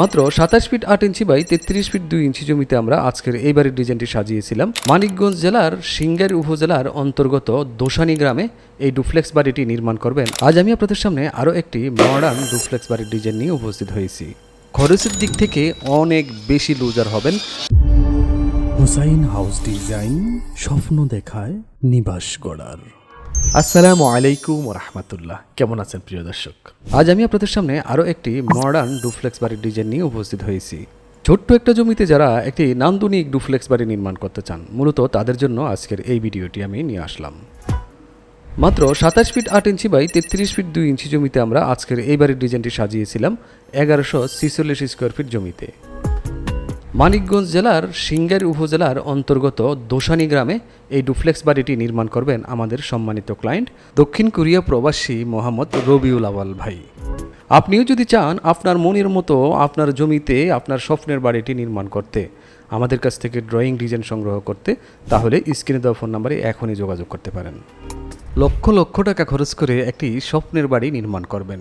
মাত্র সাতাশ ফিট আট ইঞ্চি বাই তেত্রিশ ফিট দুই ইঞ্চি জমিতে আমরা আজকের এই বাড়ির ডিজাইনটি সাজিয়েছিলাম। মানিকগঞ্জ জেলার সিঙ্গারি উপজেলার অন্তর্গত দোসানি গ্রামে এই ডুফ্লেক্স বাড়িটি নির্মাণ করবেন। আজ আমি আপনাদের সামনে আরও একটি মডার্ন ডুফ্লেক্স বাড়ির ডিজাইন নিয়ে উপস্থিত হয়েছি। খরচের দিক থেকে অনেক বেশি লুজার হবেন। হুসাইন হাউস ডিজাইন, স্বপ্ন দেখায় নিবাস গড়ার। আসসালামু আলাইকুম রহমতুল্লাহ কেমন আছেন প্রিয় দর্শক? আজ আমি আপনাদের সামনে আরও একটি মডার্ন ডুফ্লেক্স বাড়ির ডিজাইন নিয়ে উপস্থিত হয়েছি। ছোট্ট একটা জমিতে যারা একটি নান্দনিক ডুফ্লেক্স বাড়ি নির্মাণ করতে চান, মূলত তাদের জন্য আজকের এই ভিডিওটি আমি নিয়ে আসলাম। মাত্র সাতাশ ফিট আট ইঞ্চি বাই তেত্রিশ ফিট দুই ইঞ্চি জমিতে আমরা আজকের এই বাড়ির ডিজাইনটি সাজিয়েছিলাম এগারোশো ছিচল্লিশ স্কোয়ার ফিট জমিতে। মানিকগঞ্জ জেলার সিঙ্গারি উপজেলার অন্তর্গত দোসানি গ্রামে এই ডুফ্লেক্স বাড়িটি নির্মাণ করবেন আমাদের সম্মানিত ক্লায়েন্ট, দক্ষিণ কোরিয়া প্রবাসী মোহাম্মদ রবিউল আওয়াল ভাই। আপনিও যদি চান আপনার মনের মতো আপনার জমিতে আপনার স্বপ্নের বাড়িটি নির্মাণ করতে, আমাদের কাছ থেকে ড্রয়িং ডিজাইন সংগ্রহ করতে, তাহলে স্ক্রিনে দেওয়া ফোন নাম্বারে এখনই যোগাযোগ করতে পারেন। লক্ষ লক্ষ টাকা খরচ করে একটি স্বপ্নের বাড়ি নির্মাণ করবেন।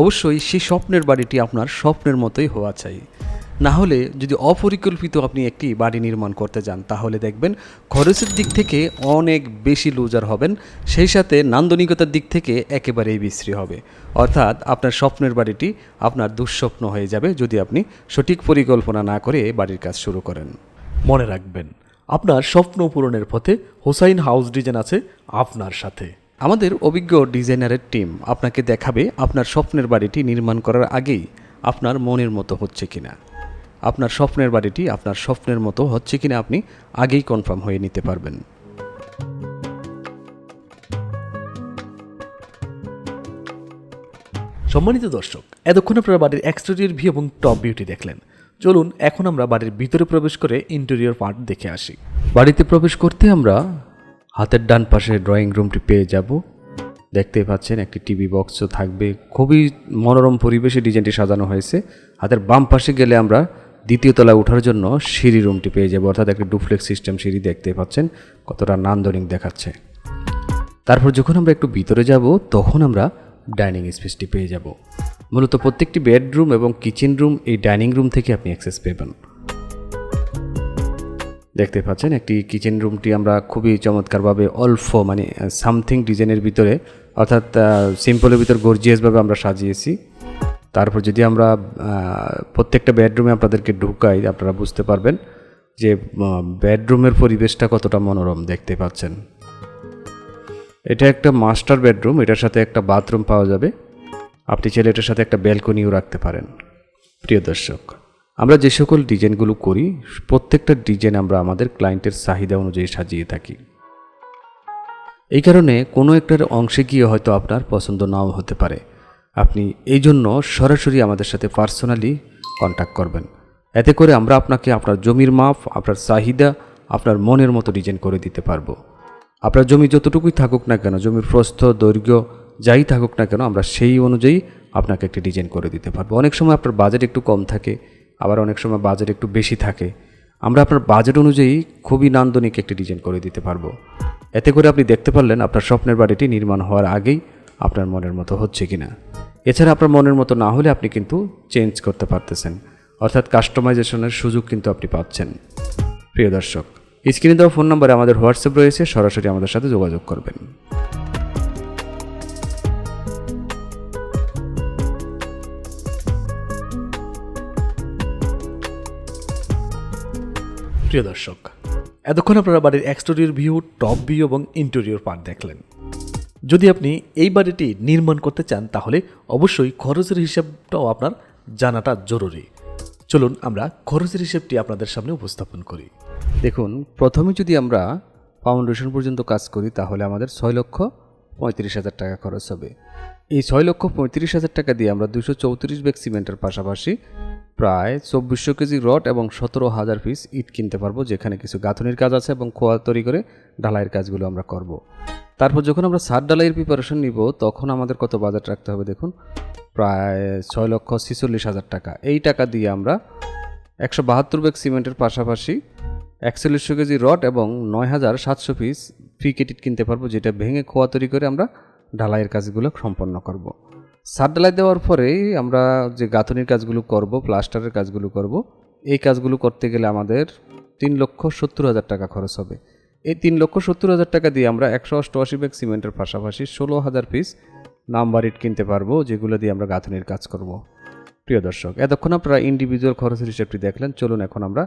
অবশ্যই সেই স্বপ্নের বাড়িটি আপনার স্বপ্নের মতোই হওয়া চাই। না হলে যদি অপরিকল্পিত আপনি একটি বাড়ি নির্মাণ করতে যান তাহলে দেখবেন খরচের দিক থেকে অনেক বেশি লুজার হবেন সেই সাথে নান্দনিকতার দিক থেকে একেবারেই বিশ্রী হবে। অর্থাৎ আপনার স্বপ্নের বাড়িটি আপনার দুঃস্বপ্ন হয়ে যাবে যদি আপনি সঠিক পরিকল্পনা না করে বাড়ির কাজ শুরু করেন। মনে রাখবেন আপনার স্বপ্ন পূরণের পথে হোসাইন হাউস ডিজাইন আছে আপনার সাথে। আমাদের অভিজ্ঞ ডিজাইনারের টিম আপনাকে দেখাবে আপনার স্বপ্নের বাড়িটি নির্মাণ করার আগেই আপনার মনের মতো হচ্ছে কিনা। আপনার স্বপ্নের বাড়িটি আপনার স্বপ্নের মতো হচ্ছে কিনা আপনি আগেই কনফার্ম হয়ে নিতে পারবেন। সম্মানিত দর্শক এতক্ষণ আপনারা বাড়ির এক্সটেরিয়র ভিউ এবং টপ বিউটি দেখলেন। চলুন এখন আমরা বাড়ির ভিতরে প্রবেশ করে ইন্টেরিয়র পার্ট দেখে আসি। বাড়িতে প্রবেশ করতে আমরা হাতের ডান পাশে ড্রয়িং রুমটি পেয়ে যাব। দেখতেই পাচ্ছেন একটি টিভি বক্সও থাকবে। খুবই মনোরম পরিবেশে ডিজাইনটি সাজানো হয়েছে। হাতের বাম পাশে গেলে আমরা দ্বিতীয় তলায় ওঠার জন্য সিঁড়ি রুমটি পেয়ে যাব। অর্থাৎ একটা ডুপ্লেক্স সিস্টেম সিঁড়ি দেখতে পাচ্ছেন, কতটা নান্দনিক দেখাচ্ছে। তারপর যখন আমরা একটু ভিতরে যাব, তখন আমরা ডাইনিং স্পেসটি পেয়ে যাব। মূলত প্রত্যেকটি বেডরুম এবং কিচেন রুম এই ডাইনিং রুম থেকে আপনি অ্যাক্সেস পেবেন। দেখতে পাচ্ছেন, একটি কিচেন রুমটি আমরা খুবই চমৎকারভাবে অল্প মানে সামথিং ডিজাইনের ভিতরে, অর্থাৎ সিম্পলের ভিতর গর্জিয়াসভাবে আমরা সাজিয়েছি। তারপর যদি আমরা প্রত্যেকটা বেডরুমে আপনাদেরকে ঢুকাই, আপনারা বুঝতে পারবেন যে বেডরুমের পরিবেশটা কতটা মনোরম দেখতে পাচ্ছেন। এটা একটা মাস্টার বেডরুম এটার সাথে একটা বাথরুম পাওয়া যাবে। আপনি চাইলে এটার সাথে একটা ব্যালকনিও রাখতে পারেন, প্রিয় দর্শক। আমরা যে সকল ডিজাইনগুলো করি, প্রত্যেকটা ডিজাইন আমরা আমাদের ক্লায়েন্টের চাহিদা অনুযায়ী সাজিয়ে থাকি। এই কারণে কোনো একটার অংশে গিয়ে হয়তো আপনার পছন্দ নাও হতে পারে। আপনি এই জন্য সরাসরি আমাদের সাথে পার্সোনালি কন্ট্যাক্ট করবেন। এতে করে আমরা আপনাকে আপনার জমির মাপ, আপনার চাহিদা, আপনার মনের মতো ডিজাইন করে দিতে পারব। আপনার জমি যতটুকুই থাকুক না কেন, জমির প্রস্থ, দৈর্ঘ্য, যাই থাকুক না কেন, আমরা সেই অনুযায়ী আপনাকে একটি ডিজাইন করে দিতে পারব। অনেক সময় আপনার বাজেট একটু কম থাকে, আবার অনেক সময় বাজেট একটু বেশি থাকে। আমরা আপনার বাজেট অনুযায়ী খুবই নান্দনিক একটি ডিজাইন করে দিতে পারব। এতে করে আপনি দেখতে পারলেন আপনার স্বপ্নের বাড়িটি নির্মাণ হওয়ার আগেই আপনার মনের মতো হচ্ছে কিনা। এছাড়া আপনার মনের মতো না হলে আপনি কিন্তু চেঞ্জ করতে পারতেছেন। অর্থাৎ কাস্টমাইজেশনের সুযোগ কিন্তু আপনি পাচ্ছেন। প্রিয় দর্শক স্ক্রিনে দেওয়া ফোন নম্বরে আমাদের হোয়াটসঅ্যাপ রয়েছে, সরাসরি আমাদের সাথে যোগাযোগ করবেন। প্রিয় দর্শক, এতক্ষণ আপনারা বাড়ির এক্সটেরিয়র ভিউ টপ ভিউ এবং ইন্টেরিয়র পার্ট দেখলেন। যদি আপনি এই বাড়িটি নির্মাণ করতে চান, তাহলে অবশ্যই খরচের হিসাবটাও আপনার জানাটা জরুরি। চলুন আমরা খরচের হিসেবটি আপনাদের সামনে উপস্থাপন করি। দেখুন, প্রথমে যদি আমরা ফাউন্ডেশন পর্যন্ত কাজ করি, তাহলে আমাদের ছয় লক্ষ পঁয়ত্রিশ হাজার টাকা খরচ হবে। এই ছয় লক্ষ পঁয়ত্রিশ হাজার টাকা দিয়ে আমরা দুশো চৌত্রিশ ব্যাগ সিমেন্টের পাশাপাশি প্রায় চব্বিশশো কেজি রড এবং সতেরো হাজার পিস ইট কিনতে পারব, যেখানে কিছু গাঁথনির কাজ আছে এবং খোয়া তৈরি করে ঢালাইয়ের কাজগুলো আমরা করব। তারপর যখন আমরা সার ডালাইয়ের প্রিপারেশন নিব, তখন আমাদের কত বাজেট রাখতে হবে দেখুন প্রায় ছয় লক্ষ ছিচল্লিশ হাজার টাকা এই টাকা দিয়ে আমরা একশো বাহাত্তর ব্যাগ সিমেন্টের পাশাপাশি একচল্লিশশো কেজি রড এবং নয় হাজার সাতশো পিস ফ্রি কিট কিনতে পারব, যেটা ভেঙে খোয়া তৈরি করে আমরা ঢালাইয়ের কাজগুলো সম্পন্ন করব। সার ঢালাই দেওয়ার পরেই আমরা যে গাঁথনির কাজগুলো করব, প্লাস্টারের কাজগুলো করব, এই কাজগুলো করতে গেলে আমাদের তিন লক্ষ সত্তর হাজার টাকা খরচ হবে। এই তিন লক্ষ সত্তর হাজার টাকা দিয়ে আমরা একশো অষ্টআশি ব্যাগ সিমেন্টের পাশাপাশি ষোলো হাজার পিস নাম্বার ইট কিনতে পারব, যেগুলো দিয়ে আমরা গাঁথনির কাজ করব। প্রিয় দর্শক, এতক্ষণ আপনারা ইন্ডিভিজুয়াল খরচের হিসেবটি দেখলেন। চলুন এখন আমরা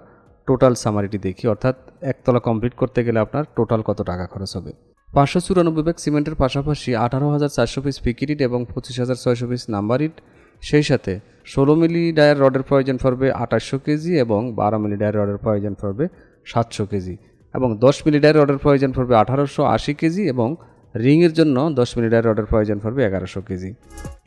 টোটাল সামারিটি দেখি। অর্থাৎ একতলা কমপ্লিট করতে গেলে আপনার টোটাল কত টাকা খরচ হবে? পাঁচশো চুরানব্বই ব্যাগ সিমেন্টের পাশাপাশি আঠারো হাজার চারশো পিস পিকিট ইট এবং পঁচিশ হাজার ছয়শো পিস নাম্বার ইট সেই সাথে ষোলো মিলি ডায়ার রডের প্রয়োজন পড়বে আঠাশশো কেজি এবং বারো মিলি ডায়ার রডের প্রয়োজন পড়বে সাতশো কেজি এবং দশ মিলি ডায়ার রডের প্রয়োজন পড়বে আঠারোশো আশি কেজি এবং রিংয়ের জন্য দশ মিলি ডায়ার রডের প্রয়োজন পড়বে এগারোশো কেজি।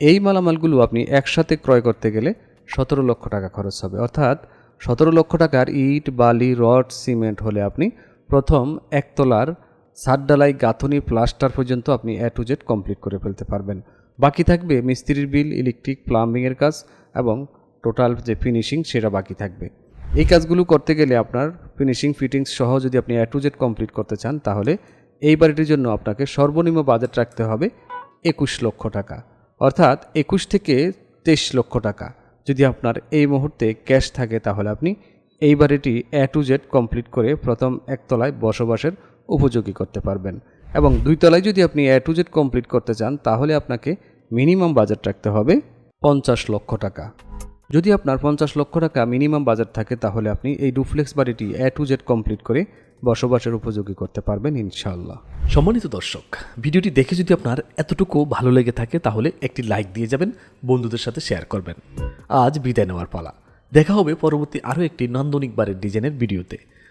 এই মালামালগুলো আপনি একসাথে ক্রয় করতে গেলে সতেরো লক্ষ টাকা খরচ হবে। অর্থাৎ সতেরো লক্ষ টাকার ইট, বালি, রড, সিমেন্ট হলে আপনি প্রথম একতলার সাতডালাই গাঁথনি প্লাস্টার পর্যন্ত আপনি এ টু জেড কমপ্লিট করে ফেলতে পারবেন। বাকি থাকবে মিস্ত্রির বিল, ইলেকট্রিক, প্লাম্বিংয়ের কাজ এবং টোটাল যে ফিনিশিং সেটা বাকি থাকবে। এই কাজগুলো করতে গেলে আপনার ফিনিশিং ফিটিংস সহ যদি আপনি এ টু জেড কমপ্লিট করতে চান, তাহলে এই বাড়িটির জন্য আপনাকে সর্বনিম্ন বাজেট রাখতে হবে একুশ লক্ষ টাকা। অর্থাৎ একুশ থেকে তেইশ লক্ষ টাকা। যদি আপনার এই মুহূর্তে ক্যাশ থাকে, তাহলে আপনি এই বাড়িটি এ টু জেড কমপ্লিট করে প্রথম একতলায় বসবাসের উপযোগী করতে পারবেন। এবং দুই তলায় যদি আপনি এ টু জেড কমপ্লিট করতে চান, তাহলে আপনাকে মিনিমাম বাজেট রাখতে হবে পঞ্চাশ লক্ষ টাকা। যদি আপনার পঞ্চাশ লক্ষ টাকা মিনিমাম বাজেট থাকে, তাহলে আপনি এই ডুপ্লেক্স বাড়িটি এ টু জেড কমপ্লিট করে বসবাসের উপযোগী করতে পারবেন ইনশাআল্লাহ। সম্মানিত দর্শক, ভিডিওটি দেখে যদি আপনার এতটুকু ভালো লেগে থাকে, তাহলে একটি লাইক দিয়ে যাবেন, বন্ধুদের সাথে শেয়ার করবেন। আজ বিদায় নেওয়ার পালা। দেখা হবে পরবর্তী আরও একটি নান্দনিক বাড়ির ডিজাইনের ভিডিওতে।